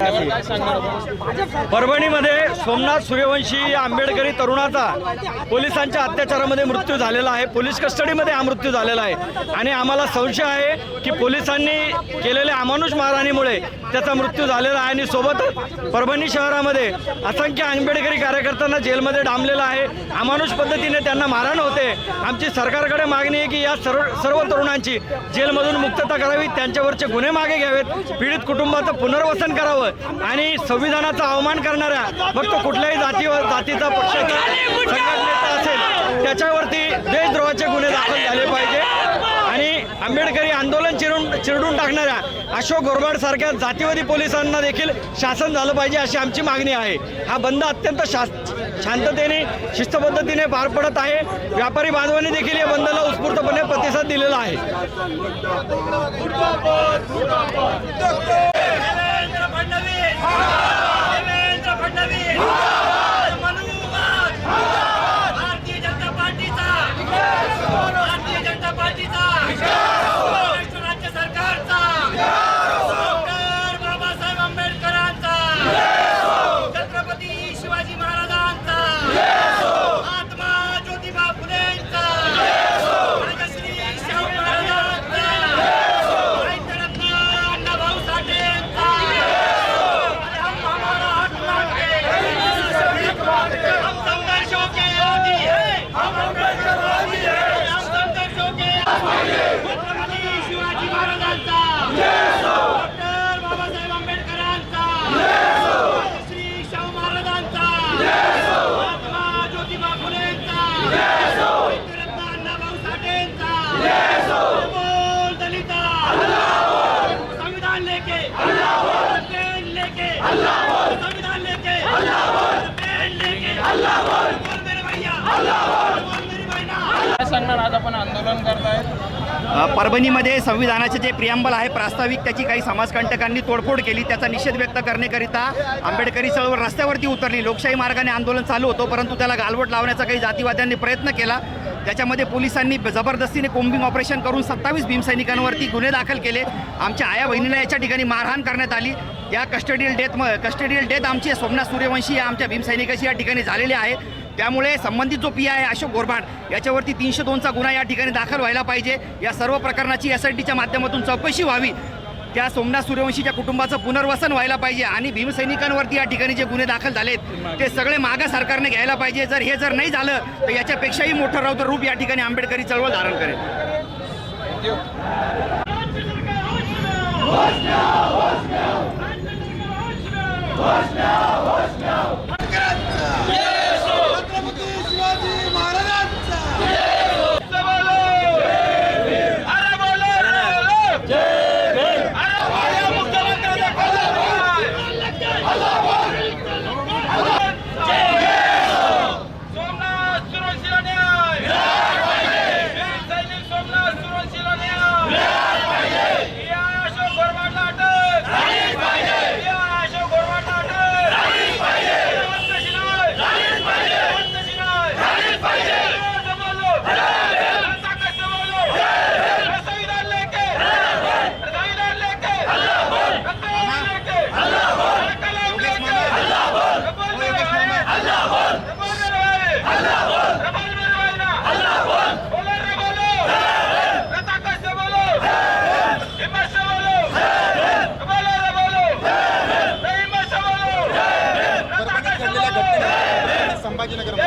पैकी सरकार परभणीमध्ये सोमनाथ सूर्यवंशी आंबेडकरी तरुणाचा पोलिसांच्या अत्याचारामध्ये मृत्यू झालेला आहे. पोलीस कस्टडीमध्ये हा मृत्यू झालेला आहे. आणि आम्हाला संशय आहे की पोलिसांनी केलेल्या अमानुष महाराणीमुळे त्याचा मृत्यू झालेला आहे आणि सोबतच परभणी शहरामध्ये असंख्य आंबेडकरी कार्यकर्त्यांना जेलमध्ये डांबलेला आहे. अमानुष पद्धतीने त्यांना मारहाण होते. आमची सरकारकडे मागणी आहे की या सर्व सर्व तरुणांची जेलमधून मुक्तता करावी. त्यांच्यावरचे गुन्हे मागे घ्यावेत. पीडित कुटुंबाचं पुनर्वसन करावं आणि संविधानाचा अवमान करणाऱ्या फक्त कुठल्याही जातीवर जातीचा पक्षाचा संघटनेचा असेल त्याच्यावरती देशद्रोहाचे गुन्हे दाखल झाले पाहिजे. आंबेडकरी आंदोलन चिरून चिरडून टाकणाऱ्या अशोक गोरबाड सारख्या जातीवादी पोलिसांना देखील शासन झालं पाहिजे अशी आमची मागणी आहे. हा बंद अत्यंत शा शांततेने शिस्तपद्धतीने पार पडत आहे. व्यापारी बांधवांनी देखील या बंदला उत्स्फूर्तपणे प्रतिसाद दिलेला आहे. संविधान लेके सांगणार आज आपण आंदोलन परभणीमध्ये संविधानाचे जे प्रियांबल आहे प्रास्ताविक त्याची काही समाजकंटकांनी तोडफोड केली त्याचा निषेध व्यक्त करण्याकरिता आंबेडकरी चळवळ रस्त्यावरती उतरली. लोकशाही मार्गाने आंदोलन चालू होतं परंतु त्याला गालबोट लावण्याचा काही जातीवाद्यांनी प्रयत्न केला. त्याच्यामध्ये पोलिसांनी जबरदस्तीने कोम्बिंग ऑपरेशन करून सत्तावीस भीमसैनिकांवरती गुन्हे दाखल केले. आमच्या आया बहिणीला याच्या ठिकाणी मारहाण करण्यात आली. या कस्टडियल डेथ कस्टडियल डेथ आमची सोमनाथ सूर्यवंशी या आमच्या भीमसैनिकाशी या ठिकाणी झालेली आहे. त्यामुळे संबंधित जो पी आहे अशोक गोरबाड याच्यावरती तीनशे दोनचा गुन्हा या ठिकाणी दाखल व्हायला पाहिजे. या सर्व प्रकरणाची एस आय टीच्या माध्यमातून चौकशी व्हावी. त्या सोमनाथ सूर्यवंशीच्या कुटुंबाचं पुनर्वसन व्हायला पाहिजे आणि भीमसैनिकांवरती या ठिकाणी जे गुन्हे दाखल झालेत ते सगळे मागा सरकारने घ्यायला पाहिजे जर हे जर नाही झालं तर याच्यापेक्षाही मोठं राहतं रूप या ठिकाणी आंबेडकरी चळवळ धारण करेल ಚಾಮರಾಜನಗರ